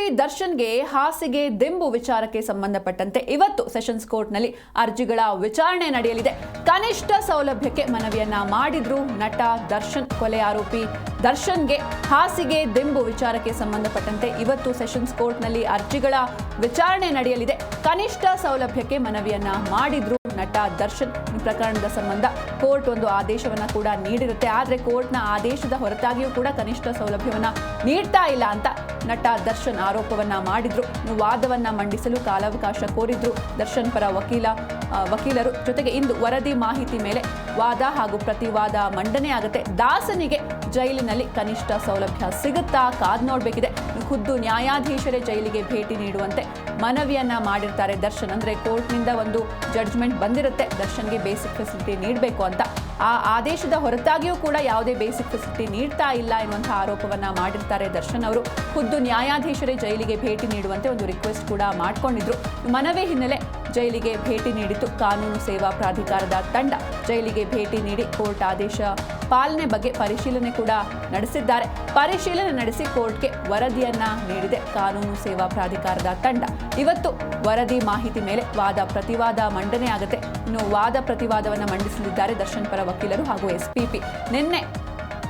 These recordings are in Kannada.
ಆರೋಪಿ ದರ್ಶನ್ಗೆ ಹಾಸಿಗೆ, ದಿಂಬು ವಿಚಾರಕ್ಕೆ ಸಂಬಂಧಪಟ್ಟಂತೆ ಇವತ್ತು ಸೆಷನ್ಸ್ ಕೋರ್ಟ್ನಲ್ಲಿ ಅರ್ಜಿಗಳ ವಿಚಾರಣೆ ನಡೆಯಲಿದೆ. ಕನಿಷ್ಠ ಸೌಲಭ್ಯಕ್ಕೆ ಮನವಿಯನ್ನ ಮಾಡಿದ್ರು ನಟ ದರ್ಶನ್ ಕೊಲೆ ಆರೋಪಿ ದರ್ಶನ್ಗೆ ಹಾಸಿಗೆ, ದಿಂಬು ವಿಚಾರಕ್ಕೆ ಸಂಬಂಧಪಟ್ಟಂತೆ ಇವತ್ತು ಸೆಷನ್ಸ್ ಕೋರ್ಟ್ನಲ್ಲಿ ಅರ್ಜಿಗಳ ವಿಚಾರಣೆ ನಡೆಯಲಿದೆ. ಕನಿಷ್ಠ ಸೌಲಭ್ಯಕ್ಕೆ ಮನವಿಯನ್ನ ಮಾಡಿದ್ರು ನಟ ದರ್ಶನ್ ಪ್ರಕರಣದ ಸಂಬಂಧ ಕೋರ್ಟ್ ಒಂದು ಆದೇಶವನ್ನು ಕೂಡ ನೀಡಿರುತ್ತೆ. ಆದರೆ ಕೋರ್ಟ್ನ ಆದೇಶದ ಹೊರತಾಗಿಯೂ ಕೂಡ ಕನಿಷ್ಠ ಸೌಲಭ್ಯವನ್ನು ನೀಡ್ತಾ ಇಲ್ಲ ಅಂತ ನಟ ದರ್ಶನ್ ಆರೋಪವನ್ನ ಮಾಡಿದ್ರು. ವಾದವನ್ನ ಮಂಡಿಸಲು ಕಾಲಾವಕಾಶ ಕೋರಿದ್ರು ದರ್ಶನ್ ಪರ ವಕೀಲ ವಕೀಲರು. ಜೊತೆಗೆ ಇಂದು ವರದಿ ಮಾಹಿತಿ ಮೇಲೆ ವಾದ ಹಾಗೂ ಪ್ರತಿವಾದ ಮಂಡನೆ ಆಗುತ್ತೆ. ದಾಸನಿಗೆ ಜೈಲಿನಲ್ಲಿ ಕನಿಷ್ಠ ಸೌಲಭ್ಯ ಸಿಗುತ್ತಾ? ಕಾದ್ ನೋಡ್ಬೇಕಿದೆ. ಖುದ್ದು ನ್ಯಾಯಾಧೀಶರೇ ಜೈಲಿಗೆ ಭೇಟಿ ನೀಡುವಂತೆ ಮನವಿಯನ್ನ ಮಾಡಿರ್ತಾರೆ ದರ್ಶನ್. ಅಂದ್ರೆ ಕೋರ್ಟ್ನಿಂದ ಒಂದು ಜಡ್ಜ್ಮೆಂಟ್ ಬಂದಿರುತ್ತೆ. ದರ್ಶನ್ಗೆ ಬೇಸಿಕ್ ಫೆಸಿಲಿಟಿ ನೀಡಬೇಕು ಅಂತ. ಆ ಆದೇಶದ ಹೊರತಾಗಿಯೂ ಕೂಡ ಯಾವುದೇ ಬೇಸಿಕ್ ಫೆಸಿಲಿಟಿ ನೀಡ್ತಾ ಇಲ್ಲ ಎನ್ನುವಂತಹ ಆರೋಪವನ್ನ ಮಾಡಿರ್ತಾರೆ ದರ್ಶನ್ ಅವರು. ಖುದ್ದು ನ್ಯಾಯಾಧೀಶರೇ ಜೈಲಿಗೆ ಭೇಟಿ ನೀಡುವಂತೆ ಒಂದು ರಿಕ್ವೆಸ್ಟ್ ಕೂಡ ಮಾಡಿಕೊಂಡಿದ್ರು. ಮನವಿ ಹಿನ್ನೆಲೆ ಜೈಲಿಗೆ ಭೇಟಿ ನೀಡಿತು. ಕಾನೂನು ಸೇವಾ ಪ್ರಾಧಿಕಾರದ ತಂಡ ಜೈಲಿಗೆ ಭೇಟಿ ನೀಡಿ ಕೋರ್ಟ್ ಆದೇಶ ಪಾಲನೆ ಬಗ್ಗೆ ಪರಿಶೀಲನೆ ಕೂಡ ನಡೆಸಿದ್ದಾರೆ. ಪರಿಶೀಲನೆ ನಡೆಸಿ ಕೋರ್ಟ್ಗೆ ವರದಿಯನ್ನ ನೀಡಿದೆ. ಕಾನೂನು ಸೇವಾ ಪ್ರಾಧಿಕಾರದ ತಂಡ. ಇವತ್ತು ವರದಿ ಮಾಹಿತಿ ಮೇಲೆ ವಾದ ಪ್ರತಿವಾದ ಮಂಡನೆ ಆಗುತ್ತೆ. ಇನ್ನು ವಾದ ಪ್ರತಿವಾದವನ್ನು ಮಂಡಿಸಲಿದ್ದಾರೆ ದರ್ಶನ್ ಪರ ವಕೀಲರು ಹಾಗೂ ಎಸ್ಪಿಪಿ. ನಿನ್ನೆ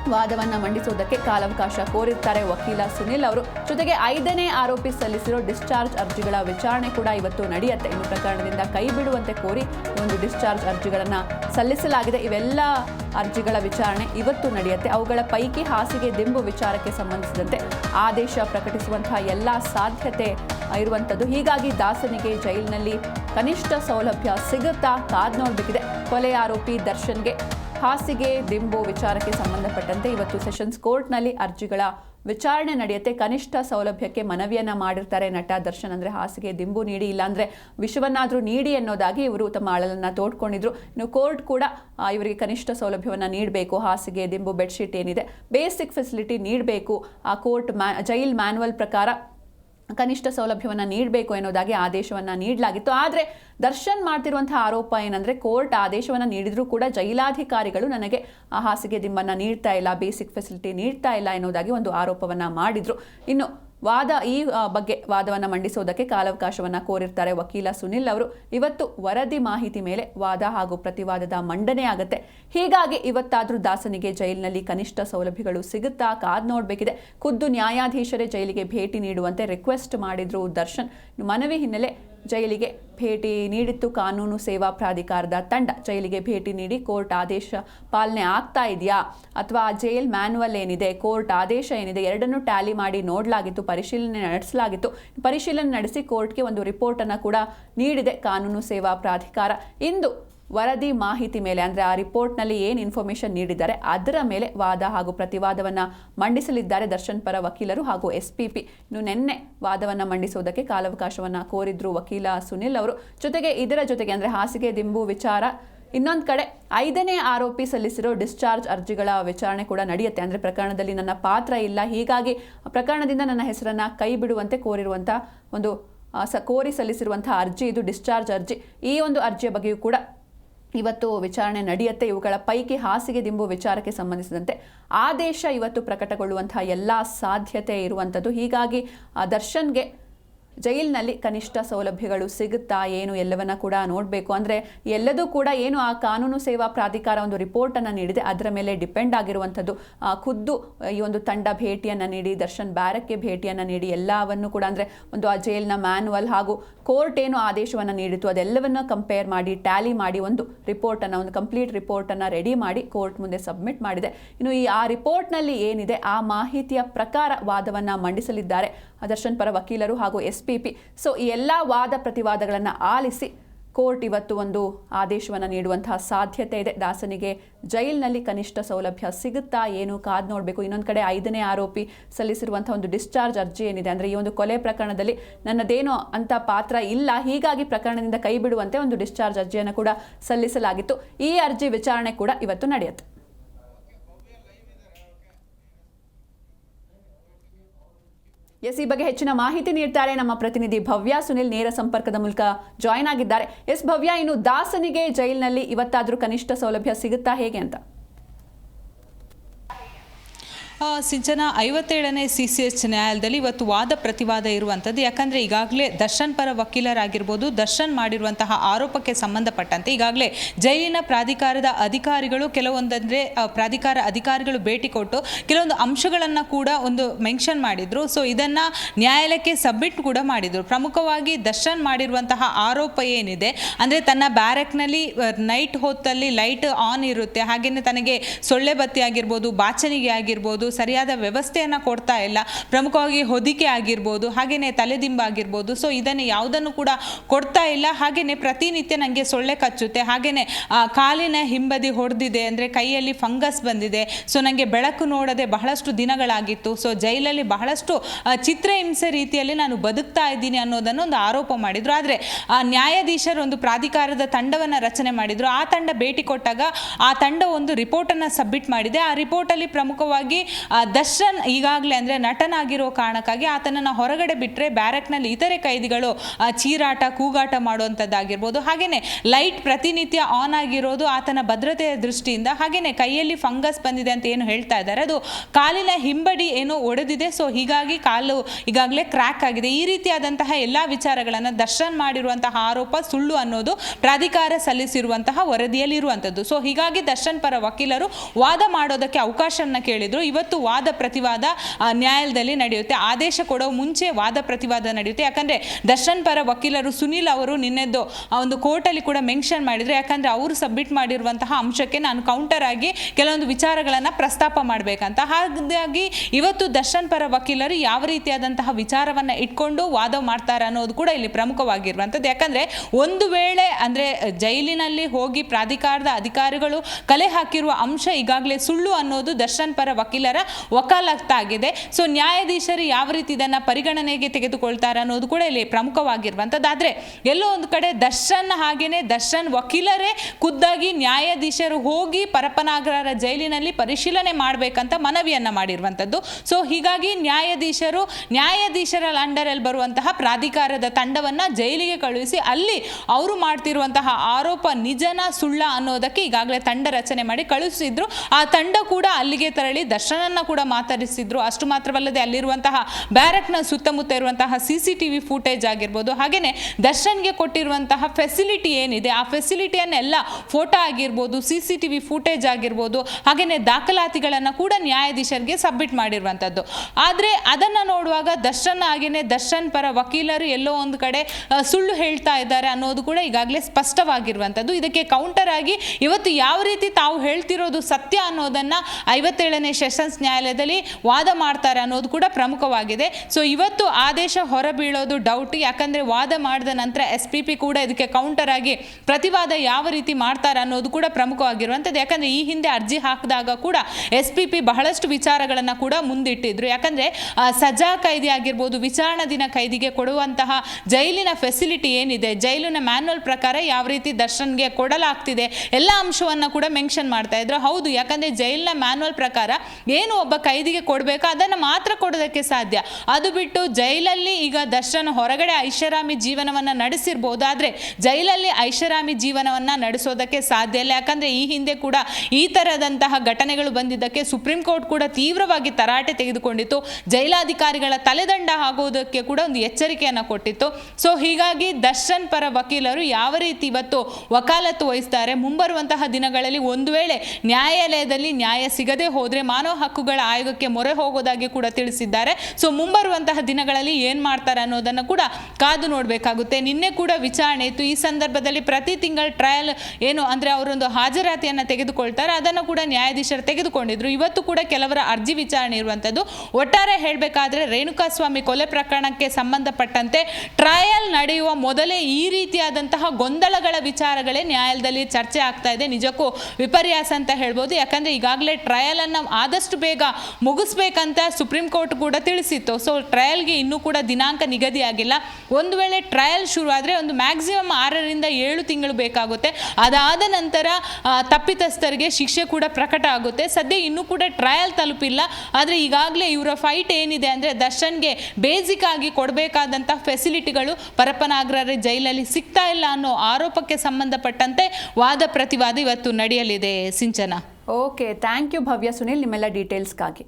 ವಾದವನ್ನ ಮಂಡಿಸುವುದಕ್ಕೆ ಕಾಲಾವಕಾಶ ಕೋರಿರ್ತಾರೆ ವಕೀಲ ಸುನಿಲ್ ಅವರು. ಜೊತೆಗೆ ಐದನೇ ಆರೋಪಿ ಸಲ್ಲಿಸಿರೋ ಡಿಸ್ಚಾರ್ಜ್ ಅರ್ಜಿಗಳ ವಿಚಾರಣೆ ಕೂಡ ಇವತ್ತು ನಡೆಯುತ್ತೆ. ಇನ್ನು ಪ್ರಕರಣದಿಂದ ಕೈ ಬಿಡುವಂತೆ ಕೋರಿ ಒಂದು ಡಿಸ್ಚಾರ್ಜ್ ಅರ್ಜಿಗಳನ್ನ ಸಲ್ಲಿಸಲಾಗಿದೆ. ಇವೆಲ್ಲ ಅರ್ಜಿಗಳ ವಿಚಾರಣೆ ಇವತ್ತು ನಡೆಯುತ್ತೆ. ಅವುಗಳ ಪೈಕಿ ಹಾಸಿಗೆ ದಿಂಬು ವಿಚಾರಕ್ಕೆ ಸಂಬಂಧಿಸಿದಂತೆ ಆದೇಶ ಪ್ರಕಟಿಸುವಂತಹ ಎಲ್ಲ ಸಾಧ್ಯತೆ ಇರುವಂಥದ್ದು. ಹೀಗಾಗಿ ದಾಸನಿಗೆ ಜೈಲಿನಲ್ಲಿ ಕನಿಷ್ಠ ಸೌಲಭ್ಯ ಸಿಗುತ್ತಾ ಕಾದ್ ನೋಡಬೇಕಿದೆ ಕೊಲೆ ಆರೋಪಿ ದರ್ಶನ್ಗೆ ಹಾಸಿಗೆ ದಿಂಬು ವಿಚಾರಕ್ಕೆ ಸಂಬಂಧಪಟ್ಟಂತೆ ಇವತ್ತು ಸೆಷನ್ಸ್ ಕೋರ್ಟ್ನಲ್ಲಿ ಅರ್ಜಿಗಳ ವಿಚಾರಣೆ ನಡೆಯುತ್ತೆ. ಕನಿಷ್ಠ ಸೌಲಭ್ಯಕ್ಕೆ ಮನವಿಯನ್ನು ಮಾಡಿರ್ತಾರೆ ನಟ ದರ್ಶನ್. ಅಂದರೆ ಹಾಸಿಗೆ ದಿಂಬು ನೀಡಿ, ಇಲ್ಲಾಂದರೆ ವಿಷವನ್ನಾದ್ರೂ ನೀಡಿ ಅನ್ನೋದಾಗಿ ಇವರು ತಮ್ಮ ಅಳಲನ್ನು ತೋಡ್ಕೊಂಡಿದ್ರು. ಇನ್ನು ಕೋರ್ಟ್ ಕೂಡ ಇವರಿಗೆ ಕನಿಷ್ಠ ಸೌಲಭ್ಯವನ್ನ ನೀಡಬೇಕು. ಹಾಸಿಗೆ ದಿಂಬು ಬೆಡ್ಶೀಟ್ ಏನಿದೆ, ಬೇಸಿಕ್ ಫೆಸಿಲಿಟಿ ನೀಡಬೇಕು. ಆ ಕೋರ್ಟ್ ಮ್ಯಾ, ಜೈಲ್ ಮ್ಯಾನ್ಯುವಲ್ ಪ್ರಕಾರ ಕನಿಷ್ಠ ಸೌಲಭ್ಯವನ್ನು ನೀಡಬೇಕು ಎನ್ನುವುದಾಗಿ ಆದೇಶವನ್ನು ನೀಡಲಾಗಿತ್ತು. ಆದರೆ ದರ್ಶನ್ ಮಾಡ್ತಿರುವಂತಹ ಆರೋಪ ಏನಂದ್ರೆ, ಕೋರ್ಟ್ ಆದೇಶವನ್ನು ನೀಡಿದರೂ ಕೂಡ ಜೈಲಾಧಿಕಾರಿಗಳು ನನಗೆ ಆ ಹಾಸಿಗೆ ದಿಂಬನ್ನು ನೀಡ್ತಾ ಇಲ್ಲ, ಬೇಸಿಕ್ ಫೆಸಿಲಿಟಿ ನೀಡ್ತಾ ಇಲ್ಲ ಎನ್ನುವುದಾಗಿ ಒಂದು ಆರೋಪವನ್ನು ಮಾಡಿದ್ರು. ಇನ್ನು ವಾದ ಈ ಬಗ್ಗೆ ವಾದವನ್ನು ಮಂಡಿಸುವುದಕ್ಕೆ ಕಾಲಾವಕಾಶವನ್ನು ಕೋರಿರ್ತಾರೆ ವಕೀಲ ಸುನಿಲ್ ಅವರು. ಇವತ್ತು ವರದಿ ಮಾಹಿತಿ ಮೇಲೆ ವಾದ ಹಾಗೂ ಪ್ರತಿವಾದದ ಮಂಡನೆ ಆಗುತ್ತೆ. ಹೀಗಾಗಿ ಇವತ್ತಾದರೂ ದಾಸನಿಗೆ ಜೈಲಿನಲ್ಲಿ ಕನಿಷ್ಠ ಸೌಲಭ್ಯಗಳು ಸಿಗುತ್ತಾ? ಕಾದ್ ನೋಡಬೇಕಿದೆ. ಖುದ್ದು ನ್ಯಾಯಾಧೀಶರೇ ಜೈಲಿಗೆ ಭೇಟಿ ನೀಡುವಂತೆ ರಿಕ್ವೆಸ್ಟ್ ಮಾಡಿದ್ರು ದರ್ಶನ್. ಮನವಿ ಹಿನ್ನೆಲೆ ಜೈಲಿಗೆ ಭೇಟಿ ನೀಡಿತ್ತು. ಕಾನೂನು ಸೇವಾ ಪ್ರಾಧಿಕಾರದ ತಂಡ ಜೈಲಿಗೆ ಭೇಟಿ ನೀಡಿ ಕೋರ್ಟ್ ಆದೇಶ ಪಾಲನೆ ಆಗ್ತಾ ಇದೆಯಾ ಅಥವಾ ಜೈಲ್ ಮ್ಯಾನ್ಯುವಲ್ ಏನಿದೆ, ಕೋರ್ಟ್ ಆದೇಶ ಏನಿದೆ, ಎರಡನ್ನು ಟ್ಯಾಲಿ ಮಾಡಿ ನೋಡಲಾಗಿತ್ತು, ಪರಿಶೀಲನೆ ನಡೆಸಲಾಗಿತ್ತು. ಪರಿಶೀಲನೆ ನಡೆಸಿ ಕೋರ್ಟ್ಗೆ ಒಂದು ರಿಪೋರ್ಟನ್ನು ಕೂಡ ನೀಡಿದೆ. ಕಾನೂನು ಸೇವಾ ಪ್ರಾಧಿಕಾರ. ಇಂದು ವರದಿ ಮಾಹಿತಿ ಮೇಲೆ, ಅಂದರೆ ಆ ರಿಪೋರ್ಟ್ನಲ್ಲಿ ಏನು ಇನ್ಫಾರ್ಮೇಷನ್ ನೀಡಿದ್ದಾರೆ, ಅದರ ಮೇಲೆ ವಾದ ಹಾಗೂ ಪ್ರತಿವಾದವನ್ನು ಮಂಡಿಸಲಿದ್ದಾರೆ ದರ್ಶನ್ ಪರ ವಕೀಲರು ಹಾಗೂ ಎಸ್ ಪಿ ಪಿ ಇನ್ನು ನಿನ್ನೆ ವಾದವನ್ನು ಮಂಡಿಸುವುದಕ್ಕೆ ಕಾಲಾವಕಾಶವನ್ನು ಕೋರಿದ್ರು ವಕೀಲ ಸುನಿಲ್ ಅವರು. ಜೊತೆಗೆ ಇದರ ಜೊತೆಗೆ, ಅಂದರೆ ಹಾಸಿಗೆ ದಿಂಬು ವಿಚಾರ, ಇನ್ನೊಂದು ಕಡೆ ಐದನೇ ಆರೋಪಿ ಸಲ್ಲಿಸಿರೋ ಡಿಸ್ಚಾರ್ಜ್ ಅರ್ಜಿಗಳ ವಿಚಾರಣೆ ಕೂಡ ನಡೆಯುತ್ತೆ. ಅಂದರೆ ಪ್ರಕರಣದಲ್ಲಿ ನನ್ನ ಪಾತ್ರ ಇಲ್ಲ, ಹೀಗಾಗಿ ಪ್ರಕರಣದಿಂದ ನನ್ನ ಹೆಸರನ್ನು ಕೈ ಬಿಡುವಂತೆ ಕೋರಿರುವಂಥ ಒಂದು ಸ, ಕೋರಿ ಸಲ್ಲಿಸಿರುವಂಥ ಅರ್ಜಿ ಇದು, ಡಿಸ್ಚಾರ್ಜ್ ಅರ್ಜಿ. ಈ ಒಂದು ಅರ್ಜಿಯ ಬಗ್ಗೆಯೂ ಕೂಡ ಇವತ್ತು ವಿಚಾರಣೆ ನಡೆಯುತ್ತೆ, ಇವುಗಳ ಪೈಕಿ ಹಾಸಿಗೆ ದಿಂಬು ವಿಚಾರಕ್ಕೆ ಸಂಬಂಧಿಸಿದಂತೆ ಆದೇಶ ಇವತ್ತು ಪ್ರಕಟಗೊಳ್ಳುವಂತಹ ಎಲ್ಲ ಸಾಧ್ಯತೆ ಇರುವಂಥದ್ದು. ಹೀಗಾಗಿ ದರ್ಶನ್ಗೆ ಜೈಲಿನಲ್ಲಿ ಕನಿಷ್ಠ ಸೌಲಭ್ಯಗಳು ಸಿಗುತ್ತಾ ಏನು ಎಲ್ಲವನ್ನ ಕೂಡ ನೋಡಬೇಕು. ಅಂದರೆ ಎಲ್ಲದೂ ಕೂಡ ಏನು ಆ ಕಾನೂನು ಸೇವಾ ಪ್ರಾಧಿಕಾರ ಒಂದು ರಿಪೋರ್ಟನ್ನು ನೀಡಿದೆ. ಅದರ ಮೇಲೆ ಡಿಪೆಂಡ್ ಆಗಿರುವಂಥದ್ದು ಖುದ್ದು ಈ ಒಂದು ತಂಡ ಭೇಟಿಯನ್ನು ನೀಡಿ, ದರ್ಶನ್ ಬ್ಯಾರಕ್ಗೆ ಭೇಟಿಯನ್ನು ನೀಡಿ, ಎಲ್ಲವನ್ನು ಕೂಡ ಅಂದರೆ ಒಂದು ಆ ಜೈಲಿನ ಮ್ಯಾನ್ಯುವಲ್ ಹಾಗೂ ಕೋರ್ಟ್ ಏನು ಆದೇಶವನ್ನು ನೀಡಿತು ಅದೆಲ್ಲವನ್ನು ಕಂಪೇರ್ ಮಾಡಿ ಟ್ಯಾಲಿ ಮಾಡಿ ಒಂದು ರಿಪೋರ್ಟನ್ನು ಒಂದು ಕಂಪ್ಲೀಟ್ ರಿಪೋರ್ಟನ್ನು ರೆಡಿ ಮಾಡಿ ಕೋರ್ಟ್ ಮುಂದೆ ಸಬ್ಮಿಟ್ ಮಾಡಿದೆ. ಇನ್ನು ಈ ಆ ರಿಪೋರ್ಟ್ನಲ್ಲಿ ಏನಿದೆ, ಆ ಮಾಹಿತಿಯ ಪ್ರಕಾರ ವಾದವನ್ನು ಮಂಡಿಸಲಿದ್ದಾರೆ. ದರ್ಶನ್ ಪರ ವಕೀಲರು ಹಾಗೂ ಎಸ್ ಪಿ ಪಿ ಸೊ ಈ ಎಲ್ಲ ವಾದ ಪ್ರತಿವಾದಗಳನ್ನು ಆಲಿಸಿ ಕೋರ್ಟ್ ಇವತ್ತು ಒಂದು ಆದೇಶವನ್ನು ನೀಡುವಂತಹ ಸಾಧ್ಯತೆ ಇದೆ. ದಾಸನಿಗೆ ಜೈಲಿನಲ್ಲಿ ಕನಿಷ್ಠ ಸೌಲಭ್ಯ ಸಿಗುತ್ತಾ ಏನು? ಕಾದ್ ನೋಡಬೇಕು. ಇನ್ನೊಂದು ಕಡೆ ಐದನೇ ಆರೋಪಿ ಸಲ್ಲಿಸಿರುವಂಥ ಒಂದು ಡಿಸ್ಚಾರ್ಜ್ ಅರ್ಜಿ ಏನಿದೆ? ಅಂದರೆ ಈ ಒಂದು ಕೊಲೆ ಪ್ರಕರಣದಲ್ಲಿ ನನ್ನದೇನೋ ಅಂತ ಪಾತ್ರ ಇಲ್ಲ. ಹೀಗಾಗಿ ಪ್ರಕರಣದಿಂದ ಕೈ ಬಿಡುವಂತೆ ಒಂದು ಡಿಸ್ಚಾರ್ಜ್ ಅರ್ಜಿಯನ್ನು ಕೂಡ ಸಲ್ಲಿಸಲಾಗಿತ್ತು. ಈ ಅರ್ಜಿ ವಿಚಾರಣೆ ಕೂಡ ಇವತ್ತು ನಡೆಯುತ್ತೆ. ಎಸ್ ಈ ಬಗ್ಗೆ ಹೆಚ್ಚಿನ ಮಾಹಿತಿ ನೀಡ್ತಾರೆ ನಮ್ಮ ಪ್ರತಿನಿಧಿ ಭವ್ಯ, ಸುನಿಲ್ ನೇರ ಸಂಪರ್ಕದ ಮೂಲಕ ಜಾಯ್ನ್ ಆಗಿದ್ದಾರೆ. ಎಸ್ ಭವ್ಯ, ಇನ್ನು ದಾಸನಿಗೆ ಜೈಲಿನಲ್ಲಿ ಇವತ್ತಾದರೂ ಕನಿಷ್ಠ ಸೌಲಭ್ಯ ಸಿಗುತ್ತಾ ಹೇಗೆ ಅಂತ? ಸಿಂಚನ ಐವತ್ತೇಳನೇ ಸಿ ಸಿ ಎಚ್ ನ್ಯಾಯಾಲಯದಲ್ಲಿ ಇವತ್ತು ವಾದ ಪ್ರತಿವಾದ ಇರುವಂಥದ್ದು. ಯಾಕಂದರೆ ಈಗಾಗಲೇ ದರ್ಶನ್ ಪರ ವಕೀಲರಾಗಿರ್ಬೋದು, ದರ್ಶನ್ ಮಾಡಿರುವಂತಹ ಆರೋಪಕ್ಕೆ ಸಂಬಂಧಪಟ್ಟಂತೆ ಈಗಾಗಲೇ ಜೈಲಿನ ಪ್ರಾಧಿಕಾರದ ಅಧಿಕಾರಿಗಳು ಕೆಲವೊಂದಂದರೆ ಪ್ರಾಧಿಕಾರ ಅಧಿಕಾರಿಗಳು ಭೇಟಿ ಕೊಟ್ಟು ಕೆಲವೊಂದು ಅಂಶಗಳನ್ನು ಕೂಡ ಒಂದು ಮೆನ್ಷನ್ ಮಾಡಿದರು. ಸೊ, ಇದನ್ನು ನ್ಯಾಯಾಲಯಕ್ಕೆ ಸಬ್ಮಿಟ್ ಕೂಡ ಮಾಡಿದರು. ಪ್ರಮುಖವಾಗಿ ದರ್ಶನ್ ಮಾಡಿರುವಂತಹ ಆರೋಪ ಏನಿದೆ, ಅಂದರೆ ತನ್ನ ಬ್ಯಾರಕ್ನಲ್ಲಿ ನೈಟ್ ಹೊತ್ತಲ್ಲಿ ಲೈಟ್ ಆನ್ ಇರುತ್ತೆ. ಹಾಗೆಯೇ ತನಗೆ ಸೊಳ್ಳೆ ಬತ್ತಿ ಆಗಿರ್ಬೋದು ಬಾಚಣಿಗೆ ಆಗಿರ್ಬೋದು ಸರಿಯಾದ ವ್ಯವಸ್ಥೆಯನ್ನು ಕೊಡ್ತಾ ಇಲ್ಲ. ಪ್ರಮುಖವಾಗಿ ಹೊದಿಕೆ ಆಗಿರ್ಬೋದು ಹಾಗೆಯೇ ತಲೆದಿಂಬ ಆಗಿರ್ಬೋದು. ಸೊ ಇದನ್ನು ಯಾವುದನ್ನು ಕೂಡ ಕೊಡ್ತಾ ಇಲ್ಲ. ಹಾಗೆಯೇ ಪ್ರತಿನಿತ್ಯ ನನಗೆ ಸೊಳ್ಳೆ ಕಚ್ಚುತ್ತೆ. ಹಾಗೆಯೇ ಕಾಲಿನ ಹಿಂಬದಿ ಹೊಡೆದಿದೆ ಅಂದರೆ ಕೈಯಲ್ಲಿ ಫಂಗಸ್ ಬಂದಿದೆ. ಸೊ ನನಗೆ ಬೆಳಕು ನೋಡದೆ ಬಹಳಷ್ಟು ದಿನಗಳಾಗಿತ್ತು. ಸೊ ಜೈಲಲ್ಲಿ ಬಹಳಷ್ಟು ಚಿತ್ರಹಿಂಸೆ ರೀತಿಯಲ್ಲಿ ನಾನು ಬದುಕ್ತಾ ಇದ್ದೀನಿ ಅನ್ನೋದನ್ನು ಒಂದು ಆರೋಪ ಮಾಡಿದರು. ಆದರೆ ನ್ಯಾಯಾಧೀಶರು ಒಂದು ಪ್ರಾಧಿಕಾರದ ತಂಡವನ್ನು ರಚನೆ ಮಾಡಿದರು. ಆ ತಂಡ ಭೇಟಿ ಕೊಟ್ಟಾಗ ಆ ತಂಡ ಒಂದು ರಿಪೋರ್ಟನ್ನು ಸಬ್ಮಿಟ್ ಮಾಡಿದೆ. ಆ ರಿಪೋರ್ಟಲ್ಲಿ ಪ್ರಮುಖವಾಗಿ ದರ್ಶನ್ ಈಗಾಗಲೇ ಅಂದರೆ ನಟನಾಗಿರೋ ಕಾರಣಕ್ಕಾಗಿ ಆತನನ್ನು ಹೊರಗಡೆ ಬಿಟ್ಟರೆ ಬ್ಯಾರಕ್ನಲ್ಲಿ ಇತರೆ ಕೈದಿಗಳು ಚೀರಾಟ, ಕೂಗಾಟ ಮಾಡುವಂಥದ್ದಾಗಿರ್ಬೋದು. ಹಾಗೆಯೇ ಲೈಟ್ ಪ್ರತಿನಿತ್ಯ ಆನ್ ಆಗಿರೋದು ಆತನ ಭದ್ರತೆಯ ದೃಷ್ಟಿಯಿಂದ. ಹಾಗೆಯೇ ಕೈಯಲ್ಲಿ ಫಂಗಸ್ ಬಂದಿದೆ ಅಂತ ಏನು ಹೇಳ್ತಾ ಇದ್ದಾರೆ. ಅದು ಕಾಲಿನ ಹಿಂಬಡಿ ಏನೋ ಒಡೆದಿದೆ. ಸೊ, ಹೀಗಾಗಿ ಕಾಲು ಈಗಾಗಲೇ ಕ್ರ್ಯಾಕ್ ಆಗಿದೆ. ಈ ರೀತಿಯಾದಂತಹ ಎಲ್ಲ ವಿಚಾರಗಳನ್ನು ದರ್ಶನ್ ಮಾಡಿರುವಂತಹ ಆರೋಪ ಸುಳ್ಳು ಅನ್ನೋದು ಪ್ರಾಧಿಕಾರ ಸಲ್ಲಿಸಿರುವಂತಹ ವರದಿಯಲ್ಲಿ ಇರುವಂಥದ್ದು ಸೊ, ಹೀಗಾಗಿ ದರ್ಶನ್ ಪರ ವಕೀಲರು ವಾದ ಮಾಡೋದಕ್ಕೆ ಅವಕಾಶವನ್ನು ಕೇಳಿದ್ರು. ಇವತ್ತು ವಾದ ಪ್ರತಿವಾದ ನ್ಯಾಯಾಲಯದಲ್ಲಿ ನಡೆಯುತ್ತೆ. ಆದೇಶ ಕೊಡೋ ಮುಂಚೆ ವಾದ ಪ್ರತಿವಾದ ನಡೆಯುತ್ತೆ. ಯಾಕಂದ್ರೆ ದರ್ಶನ್ ಪರ ವಕೀಲರು ಸುನೀಲ್ ಅವರು ನಿನ್ನೆದ್ದು ಒಂದು ಕೋರ್ಟಲ್ಲಿ ಕೂಡ ಮೆನ್ಷನ್ ಮಾಡಿದ್ರು. ಯಾಕಂದ್ರೆ ಅವರು ಸಬ್ಮಿಟ್ ಮಾಡಿರುವಂತಹ ಅಂಶಕ್ಕೆ ನಾನು ಕೌಂಟರ್ ಆಗಿ ಕೆಲವೊಂದು ವಿಚಾರಗಳನ್ನು ಪ್ರಸ್ತಾಪ ಮಾಡಬೇಕಂತ. ಹಾಗಾಗಿ ಇವತ್ತು ದರ್ಶನ್ ಪರ ವಕೀಲರು ಯಾವ ರೀತಿಯಾದಂತಹ ವಿಚಾರವನ್ನು ಇಟ್ಕೊಂಡು ವಾದ ಮಾಡ್ತಾರೆ ಅನ್ನೋದು ಕೂಡ ಇಲ್ಲಿ ಪ್ರಮುಖವಾಗಿರುವಂಥದ್ದು. ಯಾಕಂದ್ರೆ ಒಂದು ವೇಳೆ ಅಂದರೆ ಜೈಲಿನಲ್ಲಿ ಹೋಗಿ ಪ್ರಾಧಿಕಾರದ ಅಧಿಕಾರಿಗಳು ಕಲೆ ಹಾಕಿರುವ ಅಂಶ ಈಗಾಗಲೇ ಸುಳ್ಳು ಅನ್ನೋದು ದರ್ಶನ್ ಪರ ವಕೀಲರ ವಕಾಲತ್ತಾಗಿದೆ. ಸೊ ನ್ಯಾಯಾಧೀಶರು ಯಾವ ರೀತಿ ಇದನ್ನು ಪರಿಗಣನೆಗೆ ತೆಗೆದುಕೊಳ್ತಾರೆ ಅನ್ನೋದು ಕೂಡ ಇಲ್ಲಿ ಪ್ರಮುಖವಾಗಿರುವಂಥದ್ದು ಆದ್ರೆ ಎಲ್ಲೋ ಒಂದು ಕಡೆ ದರ್ಶನ್ ಹಾಗೇನೆ, ದರ್ಶನ್ ವಕೀಲರೇ ಖುದ್ದಾಗಿ ನ್ಯಾಯಾಧೀಶರು ಹೋಗಿ ಪರಪನಾಗರರ ಜೈಲಿನಲ್ಲಿ ಪರಿಶೀಲನೆ ಮಾಡಬೇಕಂತ ಮನವಿಯನ್ನ ಮಾಡಿರುವಂಥದ್ದು ಸೊ ಹೀಗಾಗಿ ನ್ಯಾಯಾಧೀಶರು, ನ್ಯಾಯಾಧೀಶರ ಅಂಡರಲ್ಲಿ ಬರುವಂತಹ ಪ್ರಾಧಿಕಾರದ ತಂಡವನ್ನ ಜೈಲಿಗೆ ಕಳುಹಿಸಿ ಅಲ್ಲಿ ಅವರು ಮಾಡ್ತಿರುವಂತಹ ಆರೋಪ ನಿಜನ ಸುಳ್ಳ ಅನ್ನೋದಕ್ಕೆ ಈಗಾಗಲೇ ತಂಡ ರಚನೆ ಮಾಡಿ ಕಳುಹಿಸಿದ್ರು. ಆ ತಂಡ ಕೂಡ ಅಲ್ಲಿಗೆ ತೆರಳಿ ದರ್ಶನನ್ನ ಕೂಡ ಮಾತಾಡಿಸಿದ್ರು. ಅಷ್ಟು ಮಾತ್ರವಲ್ಲದೆ ಅಲ್ಲಿರುವಂತಹ ಬ್ಯಾರಕ್ನ ಸುತ್ತಮುತ್ತ ಇರುವಂತಹ C C T V footage ಆಗಿರ್ಬೋದು ಹಾಗೆಯೇ ದರ್ಶನ್ಗೆ ಕೊಟ್ಟಿರುವಂತಹ ಫೆಸಿಲಿಟಿ ಏನಿದೆ, ಆ ಫೆಸಿಲಿಟಿಯನ್ನೆಲ್ಲ ಫೋಟೋ ಆಗಿರ್ಬೋದು C C T V footage ಆಗಿರ್ಬೋದು ಹಾಗೆಯೇ ದಾಖಲಾತಿಗಳನ್ನು ಕೂಡ ನ್ಯಾಯಾಧೀಶರಿಗೆ ಸಬ್ಮಿಟ್ ಮಾಡಿರುವಂಥದ್ದು ಆದರೆ ಅದನ್ನು ನೋಡುವಾಗ ದರ್ಶನ್ ಹಾಗೆಯೇ ದರ್ಶನ್ ಪರ ವಕೀಲರು ಎಲ್ಲೋ ಒಂದು ಕಡೆ ಸುಳ್ಳು ಹೇಳ್ತಾ ಇದ್ದಾರೆ ಅನ್ನೋದು ಕೂಡ ಈಗಾಗಲೇ ಸ್ಪಷ್ಟವಾಗಿರುವಂಥದ್ದು ಇದಕ್ಕೆ ಕೌಂಟರ್ ಆಗಿ ಇವತ್ತು ಯಾವ ರೀತಿ ತಾವು ಹೇಳ್ತಿರೋದು ಸತ್ಯ ಅನ್ನೋದನ್ನ ಐವತ್ತೇಳನೇ ಸೆಷನ್ಸ್ ನ್ಯಾಯಾಲಯದಲ್ಲಿ ವಾದ ಮಾಡ್ತಾರೆ ಅನ್ನೋದು ಕೂಡ ಪ್ರಮುಖವಾಗಿದೆ. ಸೊ ಇವತ್ತು ಆದೇಶ ಹೊರಬೀಳೋದು ಡೌಟ್ ಯಾಕಂದ್ರೆ ವಾದ ಮಾಡಿದ ನಂತರ ಎಸ್ ಪಿ ಪಿ ಕೂಡ ಇದಕ್ಕೆ ಕೌಂಟರ್ ಆಗಿ ಪ್ರತಿವಾದ ಯಾವ ರೀತಿ ಮಾಡ್ತಾರೆ ಅನ್ನೋದು ಕೂಡ ಪ್ರಮುಖವಾಗಿರುವಂಥದ್ದು. ಯಾಕಂದ್ರೆ ಈ ಹಿಂದೆ ಅರ್ಜಿ ಹಾಕಿದಾಗ ಕೂಡ ಎಸ್ ಪಿ ಪಿ ಬಹಳಷ್ಟು ವಿಚಾರಗಳನ್ನು ಕೂಡ ಮುಂದಿಟ್ಟಿದ್ರು. ಯಾಕಂದ್ರೆ ಸಜಾ ಕೈದಿ ಆಗಿರ್ಬೋದು ವಿಚಾರಣಾ ದಿನ ಕೈದಿಗೆ ಕೊಡುವಂತಹ ಜೈಲಿನ ಫೆಸಿಲಿಟಿ ಏನಿದೆ, ಜೈಲಿನ ಮ್ಯಾನ್ಯಲ್ ಪ್ರಕಾರ ಯಾವ ರೀತಿ ದರ್ಶನ್ಗೆ ಕೊಡಲಾಗ್ತಿದೆ, ಎಲ್ಲ ಅಂಶವನ್ನು ಕೂಡ ಮೆನ್ಷನ್ ಮಾಡ್ತಾ ಇದ್ರು. ಹೌದು, ಯಾಕಂದ್ರೆ ಜೈಲಿನ ಮ್ಯಾನ್ಯಲ್ ಪ್ರಕಾರ ಏನು ಒಬ್ಬ ಕೈದಿಗೆ ಕೊಡಬೇಕು? ಅದನ್ನು ಮಾತ್ರ ಕೊಡೋದಕ್ಕೆ ಸಾಧ್ಯ. ಅದು ಬಿಟ್ಟು ಜೈಲಲ್ಲಿ ಈಗ ದರ್ಶನ್ ಹೊರಗಡೆ ಐಷಾರಾಮಿ ಜೀವನವನ್ನ ನಡೆಸಿರ್ಬೋದು ಆದರೆ ಜೈಲಲ್ಲಿ ಐಷಾರಾಮಿ ಜೀವನವನ್ನ ನಡೆಸೋದಕ್ಕೆ ಸಾಧ್ಯ ಇಲ್ಲ. ಯಾಕಂದ್ರೆ ಈ ಹಿಂದೆ ಕೂಡ ಈ ತರದಂತಹ ಘಟನೆಗಳು ಬಂದಿದ್ದಕ್ಕೆ ಸುಪ್ರೀಂ ಕೋರ್ಟ್ ಕೂಡ ತೀವ್ರವಾಗಿ ತರಾಟೆ ತೆಗೆದುಕೊಂಡಿತ್ತು. ಜೈಲಾಧಿಕಾರಿಗಳ ತಲೆದಂಡ ಆಗುವುದಕ್ಕೆ ಕೂಡ ಒಂದು ಎಚ್ಚರಿಕೆಯನ್ನು ಕೊಟ್ಟಿತ್ತು. ಸೊ ಹೀಗಾಗಿ ದರ್ಶನ್ ಪರ ವಕೀಲರು ಯಾವ ರೀತಿ ಇವತ್ತು ವಕಾಲತ್ತು ವಹಿಸ್ತಾರೆ, ಮುಂಬರುವಂತಹ ದಿನಗಳಲ್ಲಿ ಒಂದು ವೇಳೆ ನ್ಯಾಯಾಲಯದಲ್ಲಿ ನ್ಯಾಯ ಸಿಗದೆ ಹೋದ್ರೆ ಮಾನವ ಹಕ್ಕುಗಳ ಆಯೋಗಕ್ಕೆ ಮೊರೆ ಹೋಗೋದಾಗಿ ಕೂಡ ತಿಳಿಸಿದ್ದಾರೆ. ಸೊ ಮುಂಬರುವಂತಹ ದಿನಗಳಲ್ಲಿ ಏನ್ ಮಾಡ್ತಾರೆ ಅನ್ನೋದನ್ನು ಕೂಡ ಕಾದು ನೋಡಬೇಕಾಗುತ್ತೆ. ನಿನ್ನೆ ಕೂಡ ವಿಚಾರಣೆ ಇತ್ತು. ಈ ಸಂದರ್ಭದಲ್ಲಿ ಪ್ರತಿ ತಿಂಗಳ ಟ್ರಯಲ್ ಏನು ಅಂದ್ರೆ ಅವರೊಂದು ಹಾಜರಾತಿಯನ್ನು ತೆಗೆದುಕೊಳ್ತಾರೆ. ಅದನ್ನು ಕೂಡ ನ್ಯಾಯಾಧೀಶರು ತೆಗೆದುಕೊಂಡಿದ್ರು. ಇವತ್ತು ಕೂಡ ಕೆಲವರ ಅರ್ಜಿ ವಿಚಾರಣೆ ಇರುವಂಥದ್ದು ಒಟ್ಟಾರೆ ಹೇಳಬೇಕಾದ್ರೆ ರೇಣುಕಾಸ್ವಾಮಿ ಕೊಲೆ ಪ್ರಕರಣಕ್ಕೆ ಸಂಬಂಧಪಟ್ಟಂತೆ ಟ್ರಯಲ್ ನಡೆಯುವ ಮೊದಲೇ ಈ ರೀತಿಯಾದಂತಹ ಗೊಂದಲಗಳ ವಿಚಾರಗಳೇ ನ್ಯಾಯಾಲಯದಲ್ಲಿ ಚರ್ಚೆ ಆಗ್ತಾ ಇದೆ. ನಿಜಕ್ಕೂ ವಿಪರ್ಯಾಸ ಅಂತ ಹೇಳ್ಬೋದು. ಯಾಕಂದ್ರೆ ಈಗಾಗಲೇ ಟ್ರಯಲ್ ಅನ್ನು ಆದಷ್ಟು ಬೇಗ ಮುಗಿಸ್ಬೇಕಂತ ಸುಪ್ರೀಂ ಕೋರ್ಟ್ ಕೂಡ ತಿಳಿಸಿತ್ತು. ಸೊ ಟ್ರಯಲ್ಗೆ ಇನ್ನೂ ಕೂಡ ದಿನಾಂಕ ನಿಗದಿಯಾಗಿಲ್ಲ. ಒಂದು ವೇಳೆ ಟ್ರಯಲ್ ಶುರು ಒಂದು ಮ್ಯಾಕ್ಸಿಮಮ್ ಆರರಿಂದ ಏಳು ತಿಂಗಳು ಬೇಕಾಗುತ್ತೆ. ಅದಾದ ನಂತರ ತಪ್ಪಿತಸ್ಥರಿಗೆ ಶಿಕ್ಷೆ ಕೂಡ ಪ್ರಕಟ ಆಗುತ್ತೆ. ಸದ್ಯ ಇನ್ನೂ ಕೂಡ ಟ್ರಯಲ್ ತಲುಪಿಲ್ಲ. ಆದರೆ ಈಗಾಗಲೇ ಇವರ ಫೈಟ್ ಏನಿದೆ ಅಂದರೆ ದರ್ಶನ್ಗೆ ಬೇಸಿಕ್ ಆಗಿ ಕೊಡಬೇಕಾದಂಥ ಫೆಸಿಲಿಟಿಗಳು ಪರಪನಾಗ್ರರ ಜೈಲಲ್ಲಿ ಸಿಗ್ತಾ ಇಲ್ಲ ಅನ್ನೋ ಆರೋಪಕ್ಕೆ ಸಂಬಂಧಪಟ್ಟಂತೆ ವಾದ ಪ್ರತಿವಾದ ಇವತ್ತು ನಡೆಯಲಿದೆ. Sinchana. okay thank you Bhavya Sunil ನಿಮ್ಮೆಲ್ಲ ಡೀಟೇಲ್ಸ್ಗಾಗಿ